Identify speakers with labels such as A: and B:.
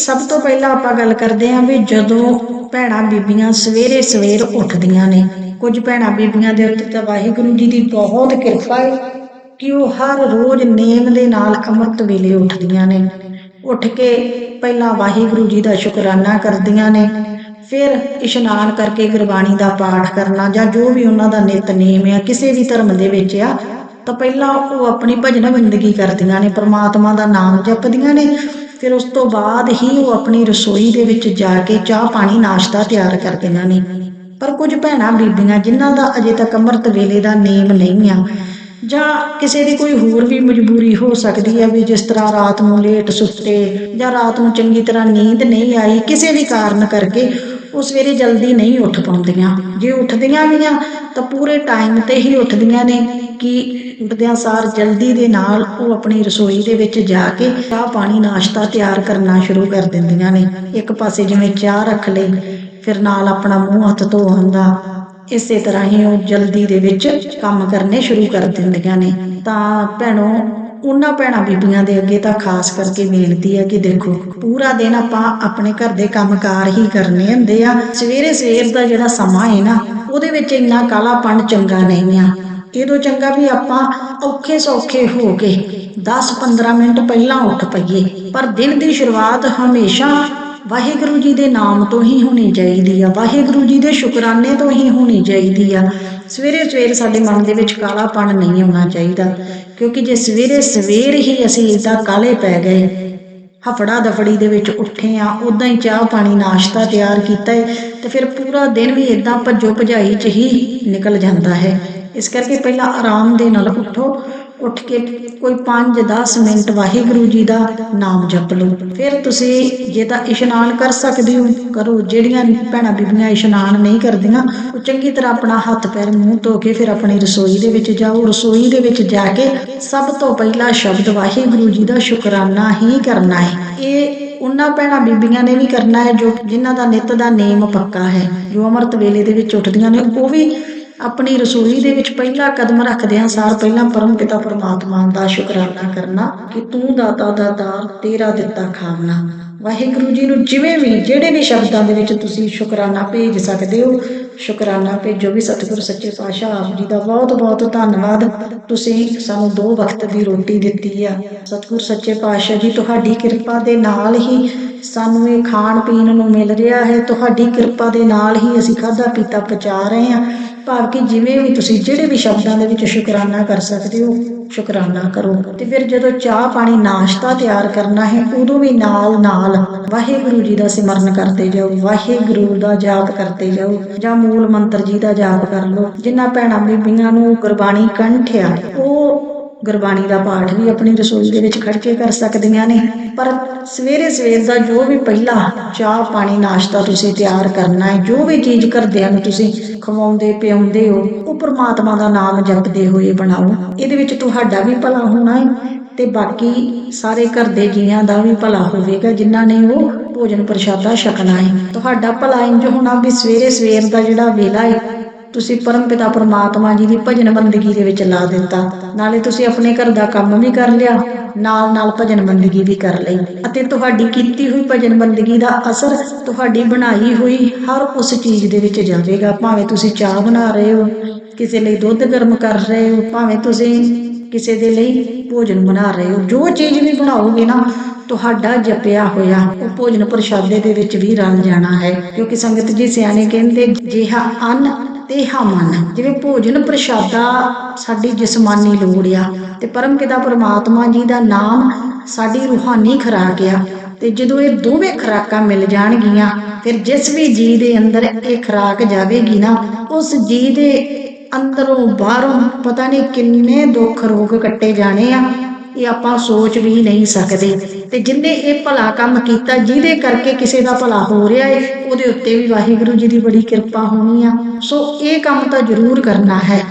A: ਸਭ ਤੋਂ ਪਹਿਲਾਂ ਆਪਾਂ ਗੱਲ ਕਰਦੇ ਹਾਂ ਵੀ ਜਦੋਂ ਭੈਣਾਂ ਬੀਬੀਆਂ ਸਵੇਰੇ ਸਵੇਰ ਉੱਠਦੀਆਂ ਨੇ, ਕੁਝ ਭੈਣਾਂ ਬੀਬੀਆਂ ਦੇ ਉੱਤੇ ਤਾਂ ਵਾਹਿਗੁਰੂ ਜੀ ਦੀ ਬਹੁਤ ਕਿਰਪਾ ਹੈ ਕਿ ਉਹ ਹਰ ਰੋਜ਼ ਨੇਮ ਦੇ ਨਾਲ ਅੰਮ੍ਰਿਤ ਵੇਲੇ ਉੱਠਦੀਆਂ ਨੇ। ਉੱਠ ਕੇ ਪਹਿਲਾਂ ਵਾਹਿਗੁਰੂ ਜੀ ਦਾ ਸ਼ੁਕਰਾਨਾ ਕਰਦੀਆਂ ਨੇ, ਫਿਰ ਇਸ਼ਨਾਨ ਕਰਕੇ ਗੁਰਬਾਣੀ ਦਾ ਪਾਠ ਕਰਨਾ ਜਾਂ ਜੋ ਵੀ ਉਹਨਾਂ ਦਾ ਨਿਤਨੇਮ ਆ, ਕਿਸੇ ਵੀ ਧਰਮ ਦੇ ਵਿੱਚ ਆ ਤਾਂ ਪਹਿਲਾਂ ਉਹ ਆਪਣੀ ਭਜਨ ਬੰਦਗੀ ਕਰਦੀਆਂ ਨੇ, ਪ੍ਰਮਾਤਮਾ ਦਾ ਨਾਮ ਜਪਦੀਆਂ ਨੇ। ਫਿਰ ਉਸ ਤੋਂ ਬਾਅਦ ਹੀ ਉਹ ਆਪਣੀ ਰਸੋਈ ਦੇ ਵਿੱਚ ਜਾ ਕੇ ਚਾਹ ਪਾਣੀ ਨਾਸ਼ਤਾ ਤਿਆਰ ਕਰਦੀਆਂ ਨੇ। ਪਰ ਕੁਝ ਭੈਣਾਂ ਬੀਬੀਆਂ ਜਿਨ੍ਹਾਂ ਦਾ ਅਜੇ ਤੱਕ ਅੰਮ੍ਰਿਤ ਵੇਲੇ ਦਾ ਨੇਮ ਨਹੀਂ ਆ ਜਾਂ ਕਿਸੇ ਦੀ ਕੋਈ ਹੋਰ ਵੀ ਮਜਬੂਰੀ ਹੋ ਸਕਦੀ ਹੈ ਵੀ ਜਿਸ ਤਰ੍ਹਾਂ ਰਾਤ ਨੂੰ ਲੇਟ ਸੁੱਤੇ ਜਾਂ ਰਾਤ ਨੂੰ ਚੰਗੀ ਤਰ੍ਹਾਂ ਨੀਂਦ ਨਹੀਂ ਆਈ, ਕਿਸੇ ਵੀ ਕਾਰਨ ਕਰਕੇ ਉਹ ਸਵੇਰੇ ਜਲਦੀ ਨਹੀਂ ਉੱਠ ਪਾਉਂਦੀਆਂ। ਜੇ ਉੱਠਦੀਆਂ ਵੀ ਆ, ਤਾਂ ਪੂਰੇ ਟਾਈਮ ਤੇ ਹੀ ਉੱਠਦੀਆਂ ਨੇ ਕਿ ਉੱਠਦਿਆਂ ਸਾਰ ਜਲਦੀ ਦੇ ਨਾਲ ਉਹ ਆਪਣੀ ਰਸੋਈ ਦੇ ਵਿੱਚ ਜਾ ਕੇ ਚਾਹ ਪਾਣੀ ਨਾਸ਼ਤਾ ਤਿਆਰ ਕਰਨਾ ਸ਼ੁਰੂ ਕਰ ਦਿੰਦੀਆਂ ਨੇ। ਇੱਕ ਪਾਸੇ ਜਿਵੇਂ ਚਾਹ ਰੱਖ ਲਈ, ਫਿਰ ਨਾਲ ਆਪਣਾ ਮੂੰਹ ਹੱਥ ਧੋ ਹੁੰਦਾ। ਇਸੇ ਤਰ੍ਹਾਂ ਹੀ ਉਹ ਜਲਦੀ ਦੇ ਵਿੱਚ ਕੰਮ ਕਰਨੇ ਸ਼ੁਰੂ ਕਰ ਦਿੰਦੀਆਂ ਨੇ। ਤਾਂ ਭੈਣੋ, ਉਹਨਾਂ ਭੈਣਾਂ ਬੀਬੀਆਂ ਦੇ ਅੱਗੇ ਤਾਂ ਖਾਸ ਕਰਕੇ ਬੇਨਤੀ ਹੈ ਕਿ ਦੇਖੋ, ਪੂਰਾ ਦਿਨ ਆਪਾਂ ਆਪਣੇ ਘਰ ਦੇ ਕੰਮਕਾਰ ਹੀ ਕਰਨੇ ਹੁੰਦੇ ਆ। ਸਵੇਰੇ ਸਵੇਰ ਦਾ ਜਿਹੜਾ ਸਮਾਂ ਹੈ ਨਾ, ਉਹਦੇ ਵਿੱਚ ਇੰਨਾ ਕਾਲਾਪਣ ਚੰਗਾ ਨਹੀਂ ਆ। ਇਹਦੋਂ ਚੰਗਾ ਵੀ ਆਪਾਂ ਔਖੇ ਸੌਖੇ ਹੋ ਕੇ 10-15 ਮਿੰਟ ਪਹਿਲਾਂ ਉੱਠ ਪਈਏ। ਪਰ ਦਿਨ ਦੀ ਸ਼ੁਰੂਆਤ ਹਮੇਸ਼ਾ ਵਾਹਿਗੁਰੂ ਜੀ ਦੇ ਨਾਮ ਤੋਂ ਹੀ ਹੋਣੀ ਚਾਹੀਦੀ ਆ। ਵਾਹਿਗੁਰੂ ਜੀ ਦੇ ਸ਼ੁਕਰਾਨੇ ਤੋਂ ਹੀ ਹੋਣੀ ਚਾਹੀਦੀ ਆ। ਸਵੇਰੇ ਸਵੇਰ ਸਾਡੇ ਮਨ ਦੇ ਵਿੱਚ ਕਾਲਾਪਣ ਨਹੀਂ ਆਉਣਾ ਚਾਹੀਦਾ, ਕਿਉਂਕਿ ਜੇ ਸਵੇਰੇ ਸਵੇਰ ਹੀ ਅਸੀਂ ਇਦਾਂ ਕਾਲੇ ਪੈ ਗਏ, ਹਫੜਾ ਦਫੜੀ ਦੇ ਵਿੱਚ ਉੱਠੇ ਆ ਉਦਾਂ ਹੀ ਚਾਹ ਪਾਣੀ, ਨਾਸ਼ਤਾ ਤਿਆਰ ਕੀਤਾ ਹੈ ਤੇ ਫਿਰ ਪੂਰਾ ਦਿਨ ਵੀ ਇਦਾਂ ਭੱਜੋ ਭਜਾਈ ਚ ਹੀ ਨਿਕਲ ਜਾਂਦਾ ਹੈ। ਇਸ ਕਰਕੇ ਪਹਿਲਾਂ ਆਰਾਮ ਦੇ ਨਾਲ ਉੱਠੋ ਉੱਠ ਕੇ ਕੋਈ 5-10 ਮਿੰਟ ਵਾਹਿਗੁਰੂ ਜੀ ਦਾ ਨਾਮ ਜਪ ਲਓ। ਫਿਰ ਤੁਸੀਂ ਜੇ ਤਾਂ ਇਸ਼ਨਾਨ ਕਰ ਸਕਦੇ ਹੋ, ਕਰੋ। ਜਿਹੜੀਆਂ ਭੈਣਾਂ ਬੀਬੀਆਂ ਇਸ਼ਨਾਨ ਨਹੀਂ ਕਰਦੀਆਂ, ਉਹ ਚੰਗੀ ਤਰ੍ਹਾਂ ਆਪਣਾ ਹੱਥ ਪੈਰ ਮੂੰਹ ਧੋ ਕੇ ਫਿਰ ਆਪਣੀ ਰਸੋਈ ਦੇ ਵਿੱਚ ਜਾਓ। ਰਸੋਈ ਦੇ ਵਿੱਚ ਜਾ ਕੇ ਸਭ ਤੋਂ ਪਹਿਲਾ ਸ਼ਬਦ ਵਾਹਿਗੁਰੂ ਜੀ ਦਾ ਸ਼ੁਕਰਾਨਾ ਹੀ ਕਰਨਾ ਹੈ। ਇਹ ਉਹਨਾਂ ਭੈਣਾਂ ਬੀਬੀਆਂ ਨੇ ਵੀ ਕਰਨਾ ਹੈ ਜੋ ਜਿਨ੍ਹਾਂ ਦਾ ਨਿਤ ਦਾ ਨੇਮ ਪੱਕਾ ਹੈ। ਜੋ ਅਮਰਤ ਵੇਲੇ ਦੇ ਵਿੱਚ ਉੱਠਦੀਆਂ ਨੇ, ਉਹ ਵੀ ਆਪਣੀ ਰਸੋਈ ਦੇ ਵਿੱਚ ਪਹਿਲਾ ਕਦਮ ਰੱਖਦੇ ਹਾਂ ਸਾਰ, ਪਹਿਲਾਂ ਪਰਮ ਪਿਤਾ ਪਰਮਾਤਮਾ ਦਾ ਸ਼ੁਕਰਾਨਾ ਕਰਨਾ ਕਿ ਤੂੰ ਦਾਤਾ ਦਾ ਦਾਰ ਤੇਰਾ ਦਿੱਤਾ ਖਾਵਣਾ ਵਾਹਿਗੁਰੂ ਜੀ ਨੂੰ ਜਿਵੇਂ ਵੀ, ਜਿਹੜੇ ਵੀ ਸ਼ਬਦਾਂ ਦੇ ਵਿੱਚ ਤੁਸੀਂ ਸ਼ੁਕਰਾਨਾ ਭੇਜ ਸਕਦੇ ਹੋ, ਸ਼ੁਕਰਾਨਾ ਭੇਜੋ ਵੀ ਸਤਿਗੁਰ ਸੱਚੇ ਪਾਤਸ਼ਾਹ ਆਪ ਜੀ ਦਾ ਬਹੁਤ ਬਹੁਤ ਧੰਨਵਾਦ। ਤੁਸੀਂ ਸਾਨੂੰ ਦੋ ਵਕਤ ਦੀ ਰੋਟੀ ਦਿੱਤੀ ਆ। ਸਤਿਗੁਰ ਸੱਚੇ ਪਾਤਸ਼ਾਹ ਜੀ, ਤੁਹਾਡੀ ਕਿਰਪਾ ਦੇ ਨਾਲ ਹੀ ਸਾਨੂੰ ਇਹ ਖਾਣ ਪੀਣ ਨੂੰ ਮਿਲ ਰਿਹਾ ਹੈ। ਤੁਹਾਡੀ ਕਿਰਪਾ ਦੇ ਨਾਲ ਹੀ ਅਸੀਂ ਖਾਦਾ ਪੀਤਾ ਪਚਾ ਰਹੇ ਹਾਂ। ਭਾਵ ਕਿ ਜਿਵੇਂ ਵੀ ਤੁਸੀਂ ਜਿਹੜੇ ਵੀ ਸ਼ਬਦਾਂ ਦੇ ਵਿੱਚ ਸ਼ੁਕਰਾਨਾ ਕਰ ਸਕਦੇ ਹੋ, ਸ਼ੁਕਰਾਨਾ ਕਰੋ। ਤੇ ਫਿਰ ਜਦੋਂ ਚਾਹ ਪਾਣੀ ਨਾਸ਼ਤਾ ਤਿਆਰ ਕਰਨਾ ਹੈ, ਉਦੋਂ ਵੀ ਨਾਲ ਨਾਲ ਵਾਹਿਗੁਰੂ ਜੀ ਦਾ ਸਿਮਰਨ ਕਰਦੇ ਜਾਓ, ਵਾਹਿਗੁਰੂ ਦਾ ਜਾਪ ਕਰਦੇ ਜਾਓ, ਜਾਂ ਮੂਲ ਮੰਤਰ ਜੀ ਦਾ ਜਾਪ ਕਰ ਲਓ, ਜਿਨ੍ਹਾਂ ਭੈਣਾਂ ਬੀਬੀਆਂ ਨੂੰ ਗੁਰਬਾਣੀ ਕੰਠ ਆ ਉਹ ਗੁਰਬਾਣੀ ਦਾ ਪਾਠ ਵੀ ਆਪਣੀ ਰਸੋਈ ਦੇ ਵਿੱਚ ਖੜ ਕੇ ਕਰ ਸਕਦੀਆਂ ਨੇ। ਪਰ ਸਵੇਰੇ ਸਵੇਰ ਦਾ ਜੋ ਵੀ ਪਹਿਲਾ ਚਾਹ ਪਾਣੀ ਨਾਸ਼ਤਾ ਤੁਸੀਂ ਤਿਆਰ ਕਰਨਾ ਹੈ, ਜੋ ਵੀ ਚੀਜ਼ ਘਰਦਿਆਂ ਨੂੰ ਤੁਸੀਂ, ਖਵਾਉਂਦੇ ਪਿਆਉਂਦੇ ਹੋ, ਉਹ ਪ੍ਰਮਾਤਮਾ ਦਾ ਨਾਮ ਜਪਦੇ ਹੋਏ ਬਣਾਓ। ਇਹਦੇ ਵਿੱਚ ਤੁਹਾਡਾ ਵੀ ਭਲਾ ਹੋਣਾ ਹੈ ਤੇ ਬਾਕੀ ਸਾਰੇ ਘਰ ਦੇ ਜੀਆਂ ਦਾ ਵੀ ਭਲਾ ਹੋਵੇਗਾ, ਜਿਨ੍ਹਾਂ ਨੇ ਉਹ ਭੋਜਨ ਪ੍ਰਸ਼ਾਦਾ ਛਕਣਾ ਹੈ। ਤੁਹਾਡਾ ਭਲਾ ਇੰਜ ਹੋਣਾ ਵੀ ਸਵੇਰੇ ਸਵੇਰ ਦਾ ਜਿਹੜਾ ਵੇਲਾ ਹੈ ਤੁਸੀਂ ਪਰਮਪਿਤਾ ਪਰਮਾਤਮਾ ਜੀ ਦੀ ਭਜਨ ਬੰਦਗੀ ਦੇ ਵਿੱਚ ਲਾ ਦਿੱਤਾ। ਨਾਲੇ ਤੁਸੀਂ ਆਪਣੇ ਘਰ ਦਾ ਕੰਮ ਵੀ ਕਰ ਲਿਆ, ਨਾਲ ਨਾਲ ਭਜਨ ਬੰਦਗੀ ਵੀ ਕਰ ਲਈ। ਅਤੇ ਤੁਹਾਡੀ ਕੀਤੀ ਹੋਈ ਭਜਨ ਬੰਦਗੀ ਦਾ ਅਸਰ ਤੁਹਾਡੀ ਬਣਾਈ ਹੋਈ ਹਰ ਉਸ ਚੀਜ਼ ਦੇ ਵਿੱਚ ਜਾਵੇਗਾ। ਭਾਵੇਂ ਤੁਸੀਂ ਚਾਹ ਬਣਾ ਰਹੇ ਹੋ, ਕਿਸੇ ਲਈ ਦੁੱਧ ਗਰਮ ਕਰ ਰਹੇ ਹੋ, ਭਾਵੇਂ ਤੁਸੀਂ ਕਿਸੇ ਦੇ ਲਈ ਭੋਜਨ ਬਣਾ ਰਹੇ ਹੋ। ਜੋ ਚੀਜ਼ ਵੀ ਬਣਾਓਗੇ ਨਾ, ਤੁਹਾਡਾ ਜਪਿਆ ਹੋਇਆ, ਉਹ ਭੋਜਨ ਪ੍ਰਸ਼ਾਦੇ ਦੇ ਵਿੱਚ ਵੀ ਰਲ ਜਾਣਾ ਹੈ। ਕਿਉਂਕਿ ਸੰਗਤ ਜੀ ਸਿਆਣੇ ਕਹਿੰਦੇ, ਜਿਹਾ ਅੰਨ ਤੇ ਮਨ। ਜਿਵੇਂ ਭੋਜਨ ਪ੍ਰਸ਼ਾਦਾ ਸਾਡੀ ਜਿਸਮਾਨੀ ਲੋੜ ਆ। ਤੇ ਪਰਮ ਪਿਤਾ ਪਰਮਾਤਮਾ ਜੀ ਦਾ ਨਾਮ ਸਾਡੀ ਰੂਹਾਨੀ ਖੁਰਾਕ ਆ। ਤੇ ਜਦੋਂ ਇਹ ਦੋਵੇਂ ਖੁਰਾਕਾਂ ਮਿਲ ਜਾਣਗੀਆਂ, ਫਿਰ ਜਿਸ ਵੀ ਜੀ ਦੇ ਅੰਦਰ ਇਹ ਖੁਰਾਕ ਜਾਵੇਗੀ ਨਾ, ਉਸ ਜੀ ਦੇ ਅੰਦਰੋਂ ਬਾਹਰੋਂ ਪਤਾ ਨਹੀਂ ਕਿੰਨੇ ਦੁੱਖ ਰੋਗ ਕੱਟੇ ਜਾਣੇ ਆ। ਇਹ ਆਪਾਂ ਸੋਚ ਵੀ ਨਹੀਂ ਸਕਦੇ। ਤੇ ਜਿੰਨੇ ਇਹ ਭਲਾ ਕੰਮ ਕੀਤਾ, ਜਿਹਦੇ ਕਰਕੇ ਕਿਸੇ ਦਾ ਭਲਾ ਹੋ ਰਿਹਾ ਏ, ਉਹਦੇ ਉੱਤੇ ਵੀ ਵਾਹਿਗੁਰੂ ਜੀ ਦੀ ਬੜੀ ਕਿਰਪਾ ਹੋਣੀ ਆ। ਸੋ ਇਹ ਕੰਮ ਤਾਂ ਜ਼ਰੂਰ ਕਰਨਾ ਹੈ।